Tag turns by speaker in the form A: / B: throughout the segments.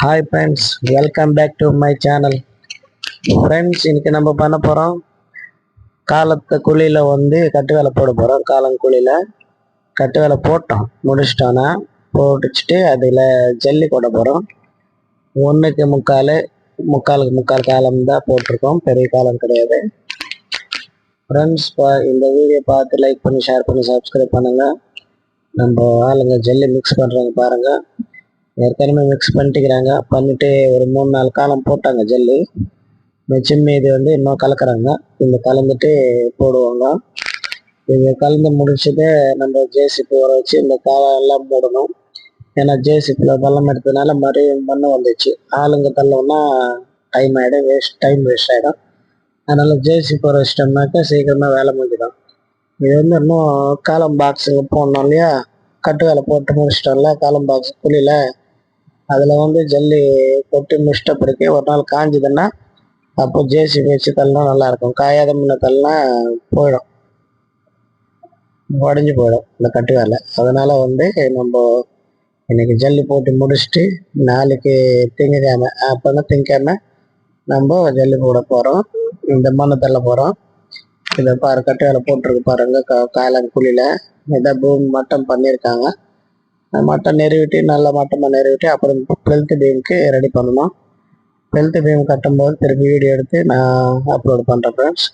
A: Hi friends welcome back to my channel friends இன்றைக்கி நம்ம பண்ண போகிறோம் காலத்தை குழியில் வந்து கட்டு வேலை போட போகிறோம் காலங்குழியில் கட்டு வேலை போட்டோம். முடிச்சிட்டோன்னா போட்டுச்சுட்டு அதில் ஜல்லி போட போகிறோம் ஒன்றுக்கு முக்கால் முக்காலுக்கு முக்கால் காலம் தான் போட்டிருக்கோம். பெரிய காலம் கிடையாது. ஃப்ரெண்ட்ஸ் இந்த வீடியோ பார்த்து லைக் பண்ணி ஷேர் பண்ணி சப்ஸ்கிரைப் பண்ணுங்கள் நம்ம ஆளுங்க ஜல்லி மிக்ஸ் பண்ணுறாங்க பாருங்கள் ஏற்கனவே மிக்ஸ் பண்ணிட்டுக்கிறாங்க. பண்ணிட்டு ஒரு மூணு நாலு காலம் போட்டாங்க ஜல்லி. மிச்சம் மீதி வந்து இன்னும் கலக்குறாங்க. இந்த கலந்துட்டு போடுவாங்க. இது கலந்து முடிச்சது நம்ம ஜேசிபி வர வச்சு இந்த காலம் எல்லாம் மூடணும் ஏன்னா ஜேசிபியில் பள்ளம் எடுத்ததுனால மறுபடியும் மண்ணு வந்துச்சு. ஆளுங்க தள்ளோம்னா டைம் ஆகிடும் வேஸ்ட் டைம் வேஸ்ட் ஆகிடும் அதனால் ஜேசிபி வர வச்சிட்டோம்னாக்கா சீக்கிரமாக வேலை முடிஞ்சிடும். இது வந்து இன்னும் காலம் பாக்ஸுக்கு போடணும் இல்லையா? கட்டு வேலை போட்டு முடிச்சிட்டோம்ல காலம் பாக்ஸ் குழியில் அதில் வந்து ஜல்லி கொட்டி முடிச்சிட்ட பிறகு ஒரு நாள் காஞ்சதுன்னா அப்போ ஜேசிபி வச்சு தள்ளினா நல்லாயிருக்கும். காயாத முன்ன தள்ளினா போயிடும். உடஞ்சி போயிடும் இந்த கட்டு வேலை. அதனால் வந்து நம்ம இன்னைக்கு ஜல்லி போட்டு முடிச்சுட்டு நாளைக்கு திங்கக்கிழமை அப்போனா திங்கக்கிழமை நம்ம ஜல்லி போட போகிறோம் இந்த மண்ணை தள்ள போகிறோம் இதை பாரு கட்டு வேலை போட்டிருக்கு பாருங்க கா காயலாங்க குழியில். இதை பூமி மட்டம் பண்ணியிருக்காங்க. மட்டம் நிறுவிட்டு நல்ல மட்டமாக நிறுவிட்டு அப்புறம் பெல்ட் பீமுக்கு ரெடி பண்ணணும். பெல்ட் பீம் கட்டும்போது திருப்பி வீடியோ எடுத்து நான் அப்லோட் பண்ணுறேன் ஃப்ரெண்ட்ஸ்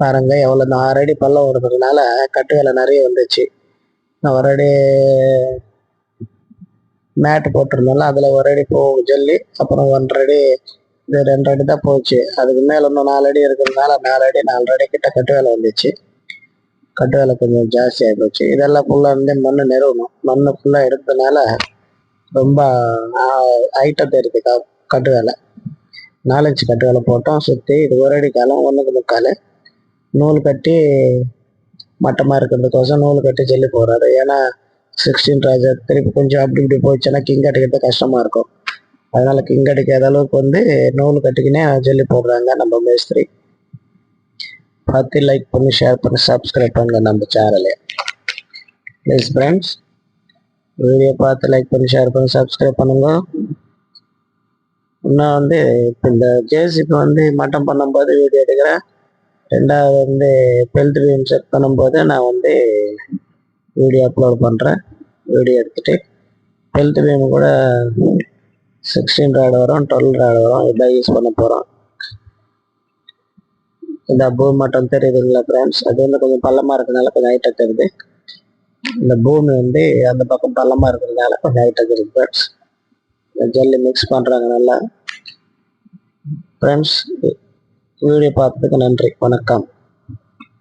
A: பாருங்கள் எவ்வளோ நான் ஆறு அடி பள்ளம் ஓடுறதுனால கட்டு வேலை நிறைய வந்துச்சு. நான் ஒரு அடி மேட்டு போட்டிருந்தோம்ல அதில் ஒரு அடி போ ஜல்லி அப்புறம் ஒன்றரை அடி இது ரெண்டு அடி தான் போச்சு. அதுக்கு மேலே இன்னும் நாலு அடி இருக்கிறதுனால நாலு அடி நாலு அடி கிட்ட கட்டு வேலை வந்துச்சு. கட்டு வேலை கொஞ்சம் ஜாஸ்தி ஆகி போச்சு. இதெல்லாம் ஃபுல்லாக வந்து மண் நிறுவணும். மண் ஃபுல்லாக எடுத்ததுனால ரொம்ப ஐட்டம் தெரியுது க கட்டு வேலை நாலஞ்சு கட்டு வேலை போட்டோம் சுற்றி இது ஒரு அடி காலம் ஒன்றுக்கு முக்கால். நூல் கட்டி மட்டமாக இருக்கிறதுக்கோசம் நூல் கட்டி ஜல்லி போடுறாரு ஏன்னா சிக்ஸ்டீன் ராஜா திருப்பி கொஞ்சம் அப்படி இப்படி போயிடுச்சுன்னா கிங் அடிக்கிறது கஷ்டமாக இருக்கும். அதனால் கிங் அடிக்காத அளவுக்கு வந்து நூல் கட்டிக்கினே ஜல்லி போடுறாங்க நம்ம மேஸ்திரி. பார்த்து லைக் பண்ணி ஷேர் பண்ணி சப்ஸ்கிரைப் பண்ணுங்கள் நம்ம சேனலை ப்ளீஸ் ஃப்ரெண்ட்ஸ் வீடியோ பார்த்து லைக் பண்ணி ஷேர் பண்ணி சப்ஸ்கிரைப் பண்ணுங்கள் இன்னும் வந்து இப்போ இந்த ஜேசிபி வந்து மட்டம் பண்ணும்போது வீடியோ எடுக்கிறேன். ரெண்டாவது வந்து பெல்ட் பீம் செட் பண்ணும்போது நான் வந்து வீடியோ அப்லோட் பண்ணுறேன் வீடியோ எடுத்துகிட்டு பெல்த் பீம் கூட சிக்ஸ்டீன் ராடு வரும் டுவெல் ராடு வரும் இதான் யூஸ் பண்ண போகிறோம் இந்த பூமி மட்டும் தெரியுதுங்களா ஃப்ரெண்ட்ஸ் அது வந்து கொஞ்சம் பள்ளமாக இருக்கிறதுனால கொஞ்சம் ஹைட்டாக தெரியுது. இந்த பூமி வந்து அந்த பக்கம் பள்ளமாக இருக்கிறதுனால கொஞ்சம் ஹைட்டாக தெரியுது ஃப்ரெண்ட்ஸ் இந்த ஜல்லி மிக்ஸ் பண்ணுறாங்க நல்லா. ஃப்ரெண்ட்ஸ் வீடியோ பார்த்ததுக்கு நன்றி. வணக்கம்.